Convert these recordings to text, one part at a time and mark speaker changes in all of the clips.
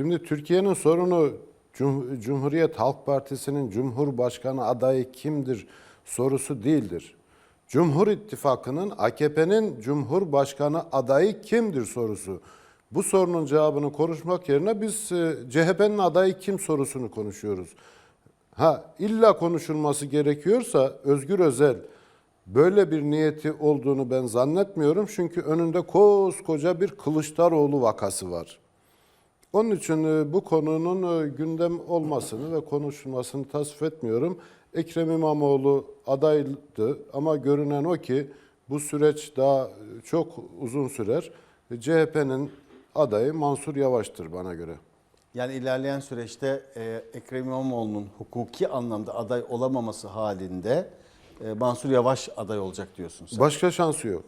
Speaker 1: Şimdi Türkiye'nin sorunu Cum- Cumhuriyet Halk Partisi'nin Cumhurbaşkanı adayı kimdir sorusu değildir. Cumhur İttifakı'nın AKP'nin Cumhurbaşkanı adayı kimdir sorusu. Bu sorunun cevabını konuşmak yerine biz e, CHP'nin adayı kim sorusunu konuşuyoruz. Ha illa konuşulması gerekiyorsa Özgür Özel böyle bir niyeti olduğunu ben zannetmiyorum. Çünkü önünde koskoca bir Kılıçdaroğlu vakası var. Onun için e, bu konunun e, gündem olmasını ve konuşulmasını tasvip etmiyorum. Ekrem İmamoğlu adaydı ama görünen o ki bu süreç daha e, çok uzun sürer. CHP'nin adayı Mansur Yavaş'tır bana göre.
Speaker 2: Yani ilerleyen süreçte e, Ekrem İmamoğlu'nun hukuki anlamda aday olamaması halinde e, Mansur Yavaş aday olacak diyorsun sen.
Speaker 1: Başka şansı yok.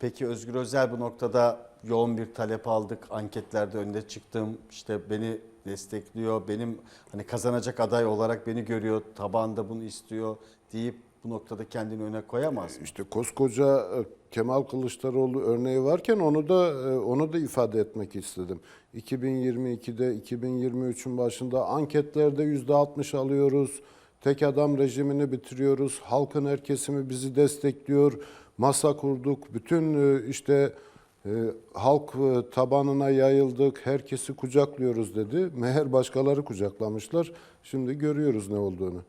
Speaker 2: Peki Özgür Özel bu noktada yoğun bir talep aldık. Anketlerde önde çıktım. İşte beni destekliyor. Benim hani kazanacak aday olarak beni görüyor. Tabanda bunu istiyor deyip bu noktada kendini öne koyamaz mı?
Speaker 1: İşte koskoca e, Kemal Kılıçdaroğlu örneği varken onu da e, onu da ifade etmek istedim. 2022'de 2023'ün başında anketlerde %60 alıyoruz. Tek adam rejimini bitiriyoruz. Halkın her kesimi bizi destekliyor. Masa kurduk. Bütün e, işte e, halk e, tabanına yayıldık. Herkesi kucaklıyoruz dedi. Meğer başkaları kucaklamışlar. Şimdi görüyoruz ne olduğunu.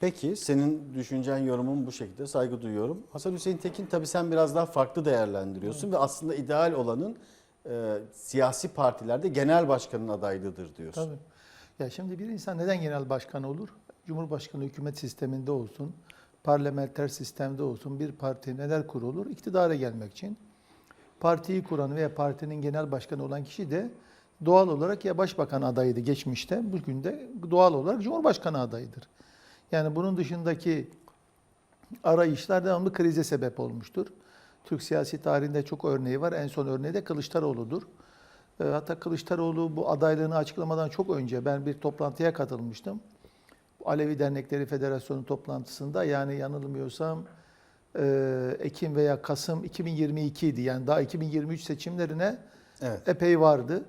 Speaker 2: Peki senin düşüncen, yorumun bu şekilde saygı duyuyorum. Hasan Hüseyin Tekin tabii sen biraz daha farklı değerlendiriyorsun ve aslında ideal olanın e, siyasi partilerde genel başkanın adaylığıdır diyorsun.
Speaker 3: Tabii. Ya şimdi bir insan neden genel başkan olur? Cumhurbaşkanı hükümet sisteminde olsun, parlamenter sistemde olsun bir parti neden kurulur? İktidara gelmek için. Partiyi kuran veya partinin genel başkanı olan kişi de doğal olarak ya başbakan adayıydı geçmişte, bugün de doğal olarak cumhurbaşkanı adayıdır. Yani bunun dışındaki arayışlar devamlı krize sebep olmuştur. Türk siyasi tarihinde çok örneği var. En son örneği de Kılıçdaroğlu'dur. E, Hatta Kılıçdaroğlu bu adaylığını açıklamadan çok önce ben bir toplantıya katılmıştım. Alevi Dernekleri Federasyonu toplantısında yani yanılmıyorsam Ekim veya Kasım 2022 idi. Yani daha 2023 seçimlerine
Speaker 2: Evet.
Speaker 3: epey vardı.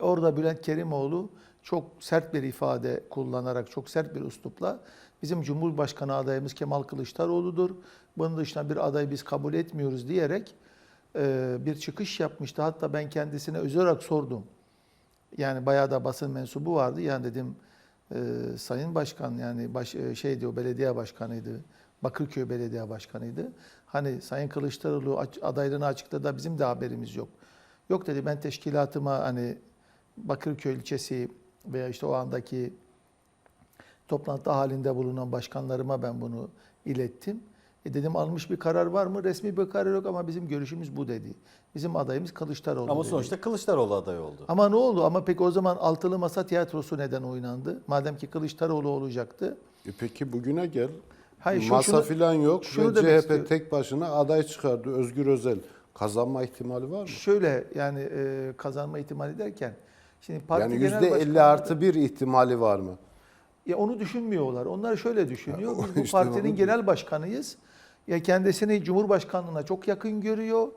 Speaker 3: Orada Bülent Kerimoğlu çok sert bir ifade kullanarak, çok sert bir üslupla bizim Cumhurbaşkanı adayımız Kemal Kılıçdaroğlu'dur. Bunun dışında bir aday biz kabul etmiyoruz diyerek e, bir çıkış yapmıştı. Hatta ben kendisine özel olarak sordum. Yani bayağı da basın mensubu vardı. Yani dedim e, Sayın Başkan yani baş, e, şey diyor belediye başkanıydı. Bakırköy Belediye Başkanıydı. Hani Sayın Kılıçdaroğlu adaylığını açıkladı da bizim de haberimiz yok. Yok dedi ben teşkilatıma hani Bakırköy ilçesi veya işte o andaki toplantı halinde bulunan başkanlarıma ben bunu ilettim. E dedim almış bir karar var mı? Resmi bir karar yok ama bizim görüşümüz bu dedi. Bizim adayımız Kılıçdaroğlu
Speaker 2: Ama
Speaker 3: dedi.
Speaker 2: sonuçta Kılıçdaroğlu aday oldu.
Speaker 3: Ama ne oldu? Ama peki o zaman altılı masa tiyatrosu neden oynandı? Madem ki Kılıçdaroğlu olacaktı.
Speaker 1: E peki bugüne gel.
Speaker 3: Hayır,
Speaker 1: Masa
Speaker 3: şunu-
Speaker 1: filan yok
Speaker 3: şunu
Speaker 1: ve CHP
Speaker 3: istiyorum.
Speaker 1: tek başına aday çıkardı. Özgür Özel kazanma ihtimali var mı?
Speaker 3: Şöyle yani e, kazanma ihtimali derken şimdi parti
Speaker 1: yani
Speaker 3: genel
Speaker 1: yüzde elli
Speaker 3: başkanlığı-
Speaker 1: artı bir ihtimali var mı?
Speaker 3: Ya onu düşünmüyorlar. Onlar şöyle düşünüyor. Biz bu
Speaker 1: işte
Speaker 3: partinin genel başkanıyız. Ya kendisini Cumhurbaşkanlığına çok yakın görüyor.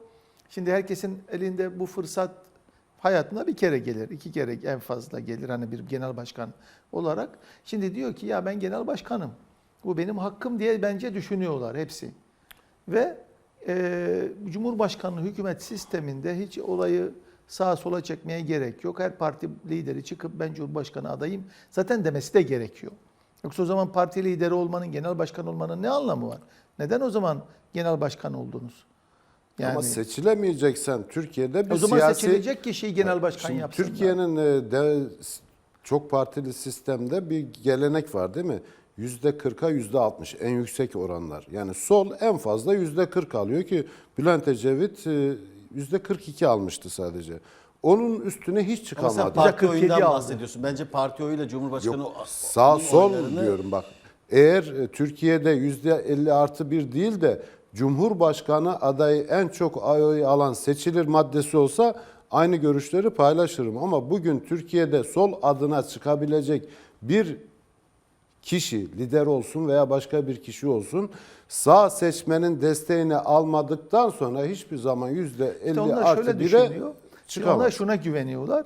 Speaker 3: Şimdi herkesin elinde bu fırsat hayatına bir kere gelir, iki kere en fazla gelir hani bir genel başkan olarak. Şimdi diyor ki ya ben genel başkanım. Bu benim hakkım diye bence düşünüyorlar hepsi. Ve e, Cumhurbaşkanlığı hükümet sisteminde hiç olayı sağa sola çekmeye gerek yok. Her parti lideri çıkıp ben Cumhurbaşkanı adayım zaten demesi de gerekiyor. Yoksa o zaman parti lideri olmanın, genel başkan olmanın ne anlamı var? Neden o zaman genel başkan oldunuz?
Speaker 1: Ama seçilemeyeceksen Türkiye'de bir
Speaker 3: o zaman
Speaker 1: siyasi...
Speaker 3: seçilecek kişiyi genel başkan
Speaker 1: Şimdi
Speaker 3: yapsınlar.
Speaker 1: Türkiye'nin e, de, çok partili sistemde bir gelenek var değil mi? Yüzde 40'a yüzde 60 en yüksek oranlar. Yani sol en fazla yüzde 40 alıyor ki Bülent Ecevit e, yüzde 42 almıştı sadece. Onun üstüne hiç
Speaker 2: Ama
Speaker 1: çıkamadı.
Speaker 2: sen parti
Speaker 3: 47
Speaker 2: oyundan
Speaker 3: aldı.
Speaker 2: bahsediyorsun. Bence parti oyuyla Cumhurbaşkanı
Speaker 1: Yok, sağ sol
Speaker 2: oylarını-
Speaker 1: diyorum bak. Eğer e, Türkiye'de yüzde 50 artı bir değil de Cumhurbaşkanı adayı en çok oy alan seçilir maddesi olsa aynı görüşleri paylaşırım. Ama bugün Türkiye'de sol adına çıkabilecek bir kişi lider olsun veya başka bir kişi olsun sağ seçmenin desteğini almadıktan sonra hiçbir zaman yüzde 50
Speaker 3: İşte onlar
Speaker 1: artı
Speaker 3: şöyle
Speaker 1: 1'e
Speaker 3: düşünüyor. Şimdi
Speaker 1: çıkamaz.
Speaker 3: Onlar şuna güveniyorlar.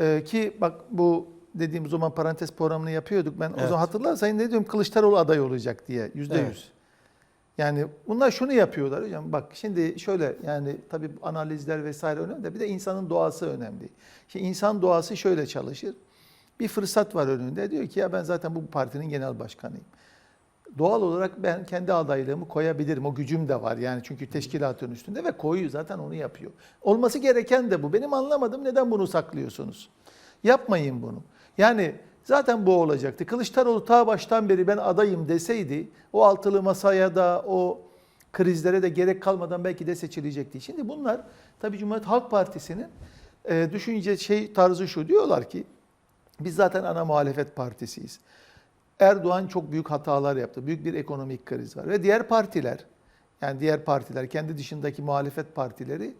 Speaker 3: Ee, ki bak bu dediğim zaman parantez programını yapıyorduk. Ben o
Speaker 2: Evet.
Speaker 3: zaman hatırlarsan ne diyorum Kılıçdaroğlu aday olacak diye yüzde
Speaker 2: Evet.
Speaker 3: yüz. Yani bunlar şunu yapıyorlar hocam. Bak şimdi şöyle yani tabii analizler vesaire önemli de bir de insanın doğası önemli. Şimdi insan doğası şöyle çalışır. Bir fırsat var önünde. Diyor ki ya ben zaten bu partinin genel başkanıyım. Doğal olarak ben kendi adaylığımı koyabilirim. O gücüm de var yani çünkü teşkilatın üstünde ve koyuyor zaten onu yapıyor. Olması gereken de bu. Benim anlamadım neden bunu saklıyorsunuz? Yapmayın bunu. Yani zaten bu olacaktı. Kılıçdaroğlu ta baştan beri ben adayım deseydi o altılı masaya da o krizlere de gerek kalmadan belki de seçilecekti. Şimdi bunlar tabii Cumhuriyet Halk Partisi'nin e, düşünce şey tarzı şu diyorlar ki biz zaten ana muhalefet partisiyiz. Erdoğan çok büyük hatalar yaptı. Büyük bir ekonomik kriz var. Ve diğer partiler, yani diğer partiler, kendi dışındaki muhalefet partileri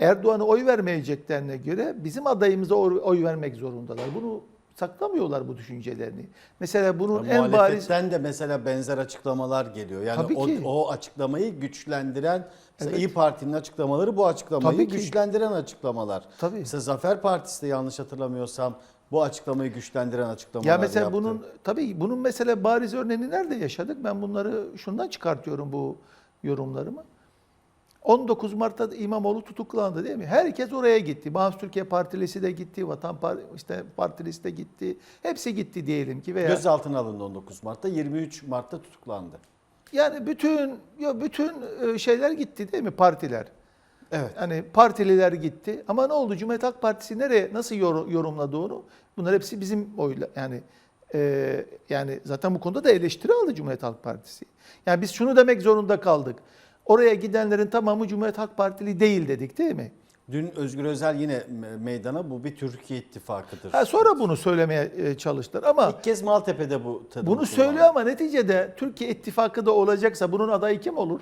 Speaker 3: Erdoğan'a oy vermeyeceklerine göre bizim adayımıza oy vermek zorundalar. Bunu saklamıyorlar bu düşüncelerini. Mesela bunun
Speaker 2: Ya
Speaker 3: en bariz...
Speaker 2: De mesela benzer açıklamalar geliyor. Yani
Speaker 3: Tabii
Speaker 2: o,
Speaker 3: ki.
Speaker 2: o açıklamayı güçlendiren,
Speaker 3: Evet.
Speaker 2: İyi Parti'nin açıklamaları bu açıklamayı
Speaker 3: Tabii ki.
Speaker 2: güçlendiren açıklamalar.
Speaker 3: Tabii.
Speaker 2: Mesela Zafer Partisi de yanlış hatırlamıyorsam bu açıklamayı güçlendiren açıklamalar
Speaker 3: Ya mesela
Speaker 2: yaptı.
Speaker 3: bunun tabii bunun mesela bariz örneğini nerede yaşadık? Ben bunları şundan çıkartıyorum bu yorumlarımı. 19 Mart'ta İmamoğlu tutuklandı değil mi? Herkes oraya gitti. Bağımsız Türkiye Partilisi de gitti, Vatan Par işte Partilisi de gitti. Hepsi gitti diyelim ki veya
Speaker 2: Gözaltına alındı 19 Mart'ta, 23 Mart'ta tutuklandı.
Speaker 3: yani bütün ya bütün e, şeyler gitti değil mi partiler?
Speaker 2: Evet.
Speaker 3: Hani partililer gitti. Ama ne oldu? Cumhuriyet Halk Partisi nereye nasıl yor- yorumladı onu? Bunlar hepsi bizim oyla yani e, yani zaten bu konuda da eleştiri aldı Cumhuriyet Halk Partisi. Yani biz şunu demek zorunda kaldık. Oraya gidenlerin tamamı Cumhuriyet Halk Partili değil dedik değil mi?
Speaker 2: Dün Özgür Özel yine me- meydana bu bir Türkiye ittifakıdır.
Speaker 3: Ha, sonra bunu söylemeye e, çalıştılar ama
Speaker 2: İlk kez Maltepe'de bu tadımı
Speaker 3: bunu söylüyor ama neticede Türkiye ittifakı da olacaksa bunun adayı kim olur?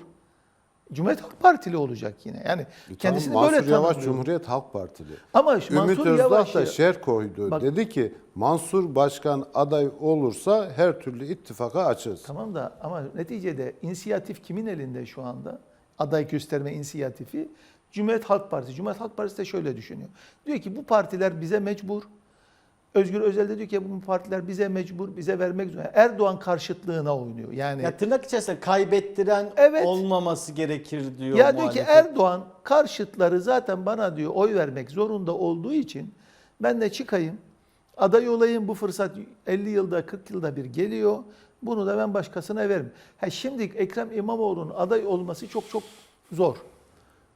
Speaker 3: Cumhuriyet Halk Partili olacak yine. Yani kendisini
Speaker 1: Tamam,
Speaker 3: böyle
Speaker 1: Mansur Yavaş
Speaker 3: tanımlıyor.
Speaker 1: Cumhuriyet Halk Partili.
Speaker 3: Ama
Speaker 1: Ümit
Speaker 3: Mansur
Speaker 1: Özdağ
Speaker 3: Yavaş
Speaker 1: da şer koydu.
Speaker 3: Bak-
Speaker 1: Dedi ki Mansur Başkan aday olursa her türlü ittifaka açız.
Speaker 3: Tamam da ama neticede inisiyatif kimin elinde şu anda? Aday gösterme inisiyatifi Cumhuriyet Halk Partisi. Cumhuriyet Halk Partisi de şöyle düşünüyor. Diyor ki bu partiler bize mecbur. Özgür Özel de diyor ki bu partiler bize mecbur, bize vermek zorunda. Erdoğan karşıtlığına oynuyor. Yani
Speaker 2: Ya tırnak içerisinde kaybettiren
Speaker 3: Evet.
Speaker 2: olmaması gerekir diyor
Speaker 3: ya diyor ki. Erdoğan karşıtları zaten bana diyor oy vermek zorunda olduğu için ben de çıkayım. Aday olayım bu fırsat 50 yılda 40 yılda bir geliyor. Bunu da ben başkasına veririm. Ha şimdi Ekrem İmamoğlu'nun aday olması çok çok zor.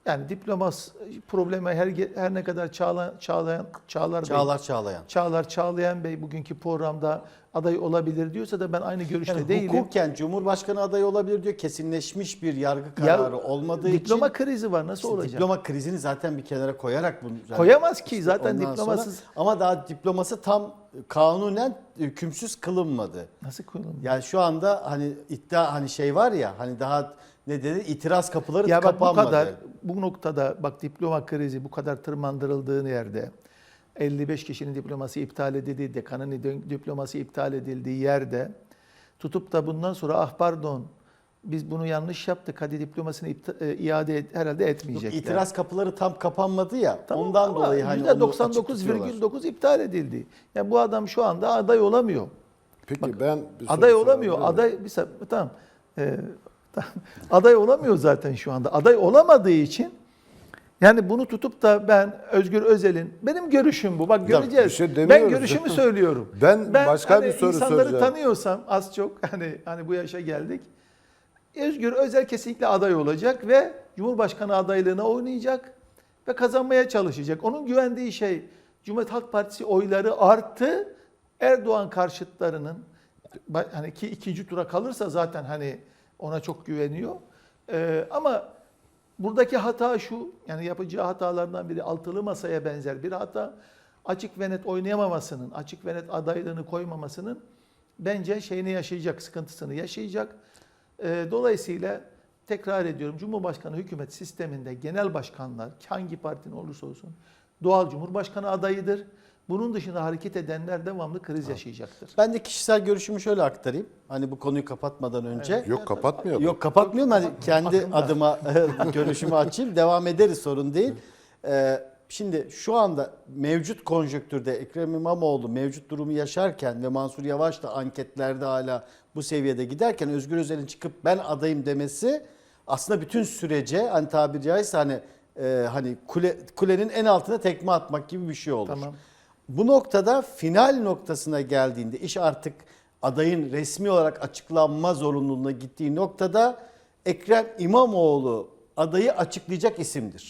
Speaker 3: Yani diplomas problemi her her ne kadar Çağla, Çağlayan Çağlar Bey
Speaker 2: Çağlar Çağlayan.
Speaker 3: Çağlar Çağlayan Bey bugünkü programda aday olabilir diyorsa da ben aynı görüşte
Speaker 2: Yani
Speaker 3: değilim.
Speaker 2: hukuken Cumhurbaşkanı adayı olabilir diyor. Kesinleşmiş bir yargı
Speaker 3: Ya,
Speaker 2: kararı olmadığı
Speaker 3: diploma
Speaker 2: için
Speaker 3: krizi var nasıl
Speaker 2: işte
Speaker 3: olacak?
Speaker 2: diploma krizini zaten bir kenara koyarak bunu yani
Speaker 3: Koyamaz ki zaten
Speaker 2: ondan
Speaker 3: diplomasız.
Speaker 2: sonra- ama daha diploması tam kanunen hükümsüz kılınmadı.
Speaker 3: Nasıl koyulur?
Speaker 2: Yani şu anda hani iddia hani şey var ya hani daha ne dedi itiraz kapıları
Speaker 3: Ya bak bu kadar bu noktada bak diploma krizi bu kadar tırmandırıldığı yerde 55 kişinin diploması iptal edildiği, dekanın di- diploması iptal edildiği yerde tutup da bundan sonra ah pardon biz bunu yanlış yaptık hadi diplomasını ipta- e, iade et- herhalde
Speaker 2: Yok,
Speaker 3: etmeyecekler.
Speaker 2: itiraz kapıları tam kapanmadı ya.
Speaker 3: Tamam
Speaker 2: ondan dolayı hani onu açık tutuyorlar.
Speaker 3: %99,9 iptal edildi. Ya bu adam şu anda aday olamıyor.
Speaker 1: Peki ben bir
Speaker 3: Aday olamıyor. Aday bir tamam. Ee. Aday olamıyor zaten şu anda. Aday olamadığı için yani bunu tutup da ben Özgür Özel'in benim görüşüm bu. Bak göreceğiz.
Speaker 1: bir şey
Speaker 3: ben görüşümü söylüyorum.
Speaker 1: Ben başka
Speaker 3: hani
Speaker 1: bir soru
Speaker 3: insanları
Speaker 1: soracağım.
Speaker 3: tanıyorsam az çok hani hani bu yaşa geldik. Özgür Özel kesinlikle aday olacak ve Cumhurbaşkanı adaylığına oynayacak ve kazanmaya çalışacak. Onun güvendiği şey Cumhuriyet Halk Partisi oyları arttı. Erdoğan karşıtlarının hani ki ikinci tura kalırsa zaten hani ona çok güveniyor. Ee, ama buradaki hata şu yani yapacağı hatalardan biri altılı masaya benzer bir hata. Açık ve net oynayamamasının, açık ve net adaylığını koymamasının bence şeyini yaşayacak, sıkıntısını yaşayacak. Ee, dolayısıyla tekrar ediyorum Cumhurbaşkanı hükümet sisteminde genel başkanlar hangi partinin olursa olsun doğal Cumhurbaşkanı adayıdır. Bunun dışında hareket edenler devamlı kriz yaşayacaktır.
Speaker 2: Ben de kişisel görüşümü şöyle aktarayım. Hani bu konuyu kapatmadan önce.
Speaker 1: Yok kapatmayalım.
Speaker 2: Yok kapatmıyorum. Hani kendi
Speaker 3: Aklımda.
Speaker 2: adıma görüşümü açayım. Devam ederiz sorun değil. Ee, Şimdi şu anda mevcut konjonktürde Ekrem İmamoğlu mevcut durumu yaşarken ve Mansur Yavaş da anketlerde hala bu seviyede giderken Özgür Özel'in çıkıp ben adayım demesi aslında bütün sürece hani tabiri caizse hani e, hani kule, kulenin en altına tekme atmak gibi bir şey olur.
Speaker 3: Tamam.
Speaker 2: Bu noktada final noktasına geldiğinde iş artık adayın resmi olarak açıklanma zorunluluğuna gittiği noktada Ekrem İmamoğlu adayı açıklayacak isimdir.